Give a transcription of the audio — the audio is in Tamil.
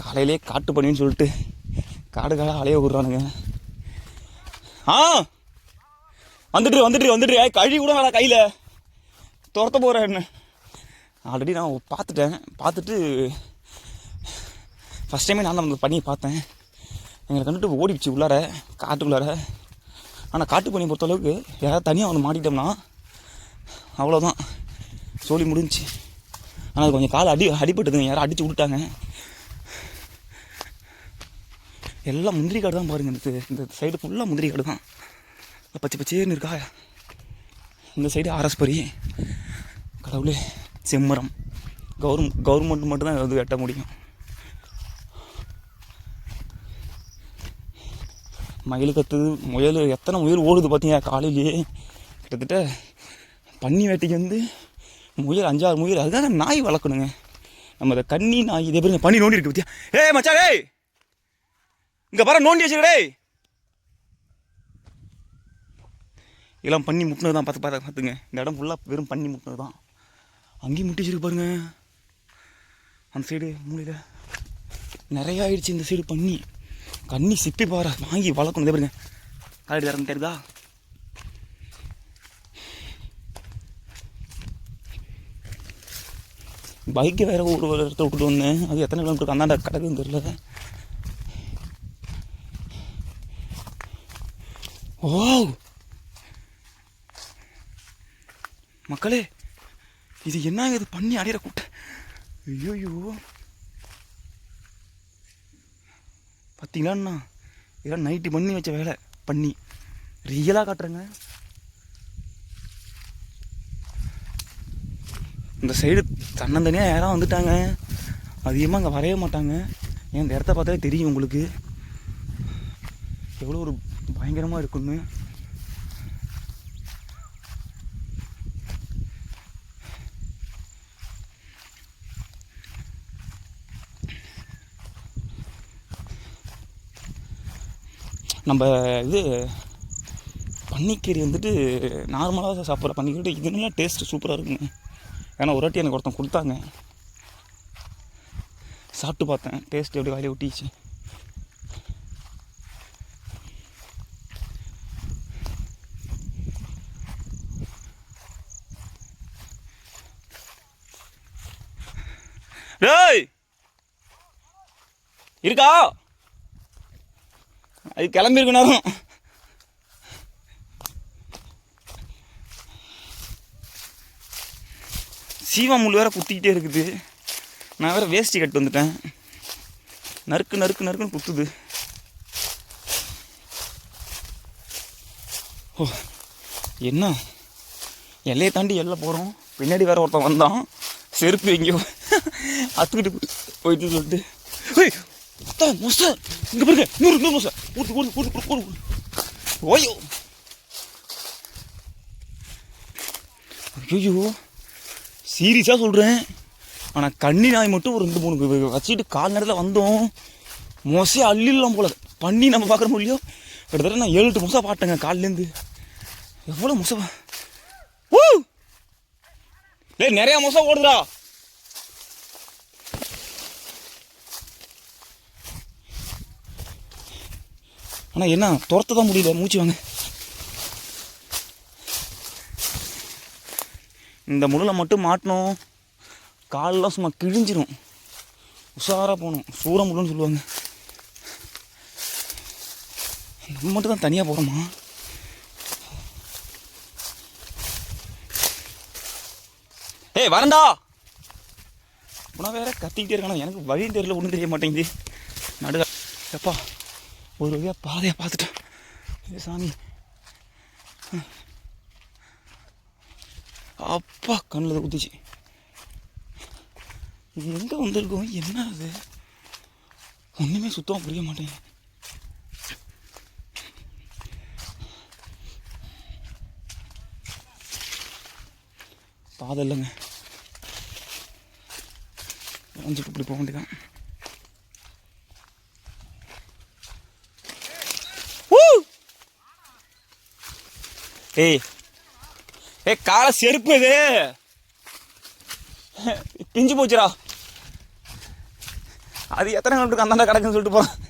காலையிலே காட்டு பண்ணின்னு சொல்லிட்டு காடு காடாக அலைய விட்றானுங்க. ஆ வந்துட்டு வந்துட்டு வந்துட்டு. கழுவி கூட வேணா கையில். துரத்த போகிறேன் என்ன? ஆல்ரெடி நான் பார்த்துட்டேன். பார்த்துட்டு ஃபஸ்ட் டைமே நான் தான் பண்ணியை பார்த்தேன். எங்களை கண்டுட்டு ஓடிடுச்சு உள்ளார காட்டுக்குள்ளார. ஆனால் காட்டு பண்ணி பொறுத்தளவுக்கு யாராவது தனியாக வந்து மாட்டிட்டோம்னா அவ்வளோதான் சோழி முடிஞ்சு ஆனால் அது கொஞ்சம் கால் அடி அடிபட்டுதுங்க. யாரும் அடித்து விட்டாங்க எல்லாம் முந்திரி காடு தான் பாருங்கள் இந்த இந்த சைடு ஃபுல்லாக முந்திரி காடு தான் பச்சை பச்சேன்னு இருக்கா? இந்த சைடு ஆர்எஸ்பரி கடவுளே செம்மரம். கவர்ம் கவர்மெண்ட் மட்டும்தான் அது வெட்ட முடியும். மயில் கத்துது முயல் எத்தனை முயல் ஓடுது பார்த்தீங்க காலையிலேயே. கிட்டத்தட்ட பன்னி வேட்டைக்கு வந்து முயல் அஞ்சாறு முயல் அதுதான் நாய் வளர்க்கணுங்க. நம்ம இந்த கண்ணி நாய் இதே பாருங்க பனி நோண்டி இருக்கு பத்தியா? ஏ மச்சா ஏய்! இங்கே பாரு நோண்டி வச்சுக்கடே இதெல்லாம் பண்ணி முட்டினது தான் பார்த்து பார்த்து பார்த்துங்க. இந்த இடம் ஃபுல்லாக வெறும் பண்ணி முட்டினது தான் அங்கேயும் முட்டி வச்சிருக்கு பாருங்க. அந்த சைடு மூலையில். நிறைய ஆயிடுச்சு இந்த சைடு பண்ணி. கண்ணி சிப்பி பாரு வாங்கி வளர்க்கணும். இதே பாருங்க. காலடி தரம் தெரியுதா பைக்கை வேற ஒரு ஒரு இடத்துல விட்டுட்டு வந்தேன். அது எத்தனை கிலோமீட்டருக்கு அந்தாண்ட கிடக்குன்னு தெரியல. ஓ மக்களே இது என்ன இது பண்ணி அடையிற கூட்டம் ஐயோயோ. பார்த்தீங்களாண்ணா இதெல்லாம் நைட்டு பண்ணி வச்ச வேலை பண்ணி. ரியலாக காட்டுறேங்க. இந்த சைடு தன்னந்தனியாக யாராவது வந்துட்டாங்க. அதிகமாக அங்கே வரைய மாட்டாங்க. ஏன் இந்த இடத்த பார்த்தாலே தெரியும் உங்களுக்கு. எவ்வளோ ஒரு பயங்கரமாக இருக்குன்னு. நம்ம இது பன்னிக்கறி வந்துட்டு நார்மலாக சாப்பிட்ற பன்னிக்கறி இது நல்லா டேஸ்ட்டு சூப்பராக இருக்குங்க. ஏன்னா ஒரு வாட்டி எனக்கு ஒருத்தன் கொடுத்தாங்க. சாப்பிட்டு பார்த்தேன். டேஸ்ட் எப்படி வாயில் ஊட்டிச்சு டேய்! இருக்கா? அது கிளம்பிருக்கு நேரம் சீவா முள் வேற குத்திக்கிட்டே இருக்குது. நான் வேற வேஷ்டி கட்டு வந்துட்டேன். நறுக்கு நறுக்கு நறுக்குன்னு குத்துது. ஓ என்ன? எல்லையை தாண்டி எல்லை போகிறோம் பின்னாடி வேற ஒருத்தன் வந்தான். செருப்பு எங்கேயோ அத்துக்கிட்டு போயிட்டு சொல்லிட்டு. ஏய் அத்தா மொசை. இங்கே பாருங்க நூறு நூறு மொசை. ஊருக்கு ஊருக்கு ஊருக்கு ஊருக்கு ஓயோ. ஐயோ சீரியஸாக சொல்கிறேன் ஆனால் கண்ணி நாய் மட்டும் ஒரு ரெண்டு மூணு வச்சுக்கிட்டு வச்சுட்டு கால் நேரத்தில் வந்தோம். மொசையாக அள்ளிடலாம் போல. பண்ணி நம்ம பார்க்குற முடியும் கிட்டத்தட்ட நான் ஏழு எட்டு மோசம் பாட்டேங்க காலிலேருந்து எவ்வளோ மொசை டேய் நிறையா மோசம் ஓடுதுடா ஆனால் என்ன துரத்த தான் முடியல? மூச்சு வாங்க. இந்த முள்ளில் மட்டும் மாட்டணும். காலெலாம் சும்மா கிழிஞ்சிரும். உஷாராக போகணும். சூற முள்ளுன்னு சொல்லுவாங்க. நம்ம மட்டும் தான் தனியாக போகிறோமா ஏய் வரண்டா உனக்கு வேற கத்திக்கிட்டே இருக்கணும் எனக்கு வழியும் தெரியல ஒன்றும் தெரிய மாட்டேங்குது. நடுக எப்பா ஒரு வழியாக பாதையை பார்த்துட்டேன். சாமி. அப்பா கண்ணில் குத்துச்சு. இது எங்கே வந்திருக்கோம் என்ன அது? ஒன்றுமே சுத்தமாக புரிய மாட்டேங்குது. பாதை இல்லைங்க. வஞ்சிட்டு இப்படி போக வேண்டியதான் ஏய் ஏய் காலை செருப்பு இது. பிஞ்சு போச்சுடா. அது எத்தனை கிலோமீட்டருக்கு அந்தாண்ட கிடக்குன்னு சொல்லிட்டு போகிறான்